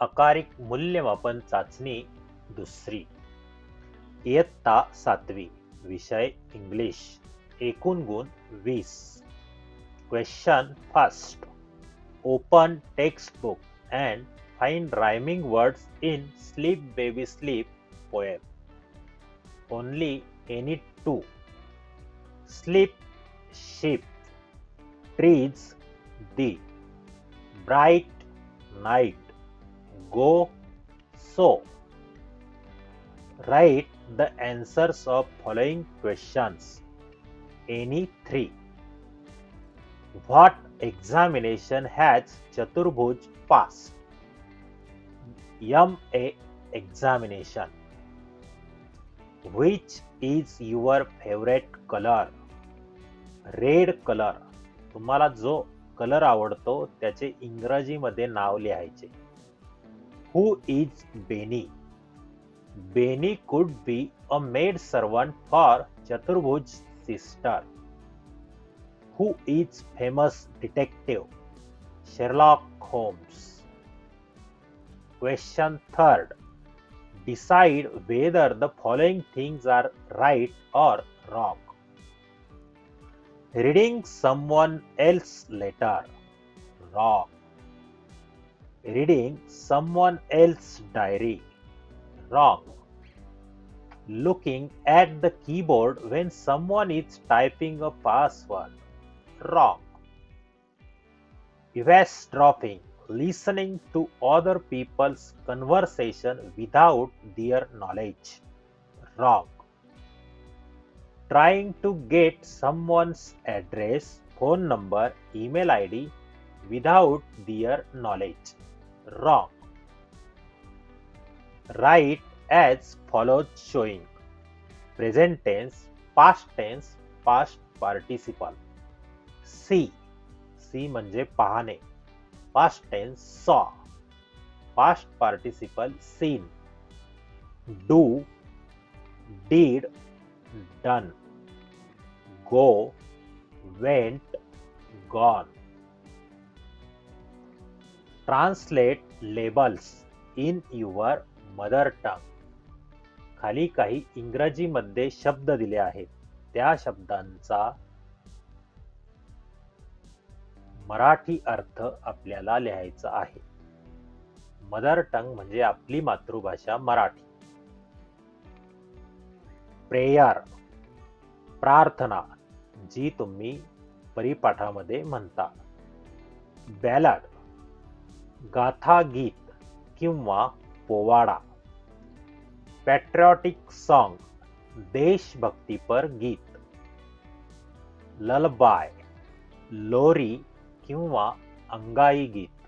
अकारिक मूल्यमापन चाचणी दुसरी. इयत्ता सातवी विषय इंग्लिश एकूण गुण वीस. Question first open text book and find rhyming words in sleep baby sleep poem only any two sleep ship trees the bright night go so write the answers of following questions any three what examination has chaturbhuj passed ma examination which is your favorite color red colour तुम्हाला जो colour आवडतो त्याचे इंग्रजीमध्ये नाव लिहायचे Who is Beni? Beni could be a maid servant for Chaturbhuj's sister. Who is famous detective? Sherlock Holmes. Question third. Decide whether the following things are right or wrong. Reading someone else's letter. Wrong reading someone else's diary. Wrong. Looking at the keyboard when someone is typing a password. Wrong. Eavesdropping listening to other people's conversation without their knowledge. Wrong. Trying to get someone's address, phone number, email ID without their knowledge. rock. Write as follows showing present tense, past tense, past participle. See, see manje pahane, past tense saw, past participle seen, do, did, done, go, went, gone. Translate labels in your mother tongue. खाली काही इंग्रजीमध्ये शब्द दिले आहेत. त्या शब्दांचा मराठी अर्थ आपल्याला लिहायचा आहे. मदर टंग म्हणजे आपली मातृभाषा मराठी. प्रेयर प्रार्थना जी तुम्ही परिपाठामध्ये म्हणता. बॅलड गाथा गीत किंवा पोवाडा. पॅट्रिऑटिक सॉन्ग देशभक्तीपर गीत. ललबाय लोरी किंवा अंगाई गीत.